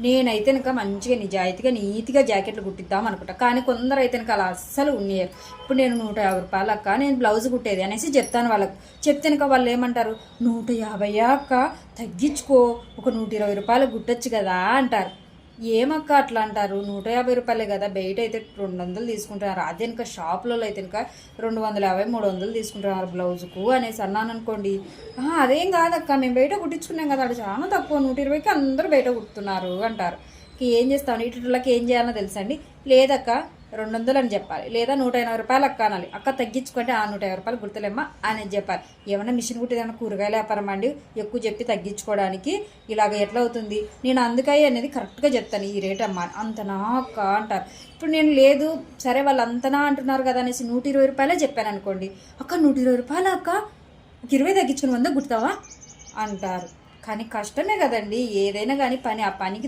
నేనైతే ఇంకా మంచిగా నిజాయితీగా నీట్గా జాకెట్లు కుట్టిద్దాం అనుకుంటా. కానీ కొందరు అయితే ఇంకా అలా అస్సలు ఉన్నారు ఇప్పుడు నేను నూట యాభై రూపాయలు అక్క నేను బ్లౌజ్ కుట్టేది అనేసి చెప్తాను వాళ్ళకు. చెప్తే ఇంకా వాళ్ళు ఏమంటారు? నూట యాభై అక్క తగ్గించుకో. ఒక నూట ఇరవై రూపాయలు కుట్టొచ్చు కదా అంటారు. ఏమక్క అట్లా అంటారు? నూట యాభై రూపాయలే కదా బయట అయితే రెండు వందలు తీసుకుంటున్నారు. అదే ఇంకా షాపులలో అయితే ఇంకా రెండు వందల యాభై మూడు వందలు తీసుకుంటున్నారు బ్లౌజ్కు అనేసి అన్నాను అనుకోండి. అదేం కాదక్క మేము బయట కుట్టించుకున్నాం కదా అది చాలా తక్కువ. నూట ఇరవైకి అందరూ బయట కుడుతున్నారు అంటారు. ఏం చేస్తామని ఇటులకి ఏం చేయాలో తెలుసండి లేదక్క రెండు వందలు అని చెప్పాలి. లేదా నూట ఎనభై రూపాయలు అక్క అనాలి. అక్క తగ్గించుకుంటే ఆ నూట యాభై రూపాయలు గుర్తులేమ్మా అని చెప్పాలి. ఏమైనా మిషన్ కుట్టేదన్నా కూరగాయల వ్యాపారం అండి. ఎక్కువ చెప్పి తగ్గించుకోవడానికి ఇలాగ ఎట్లా అవుతుంది? నేను అందుకై అనేది కరెక్ట్గా చెప్తాను ఈ రేట్ అమ్మా అంతనా అక్క అంటారు. ఇప్పుడు నేను లేదు సరే వాళ్ళు అంతనా అంటున్నారు కదా అనేసి నూట ఇరవై రూపాయలే చెప్పాను అనుకోండి. అక్క నూట ఇరవై రూపాయలు అక్క? ఒక ఇరవై తగ్గించుకుని వంద గుర్తావా అంటారు. కానీ కష్టమే కదండి. ఏదైనా కానీ పని ఆ పనికి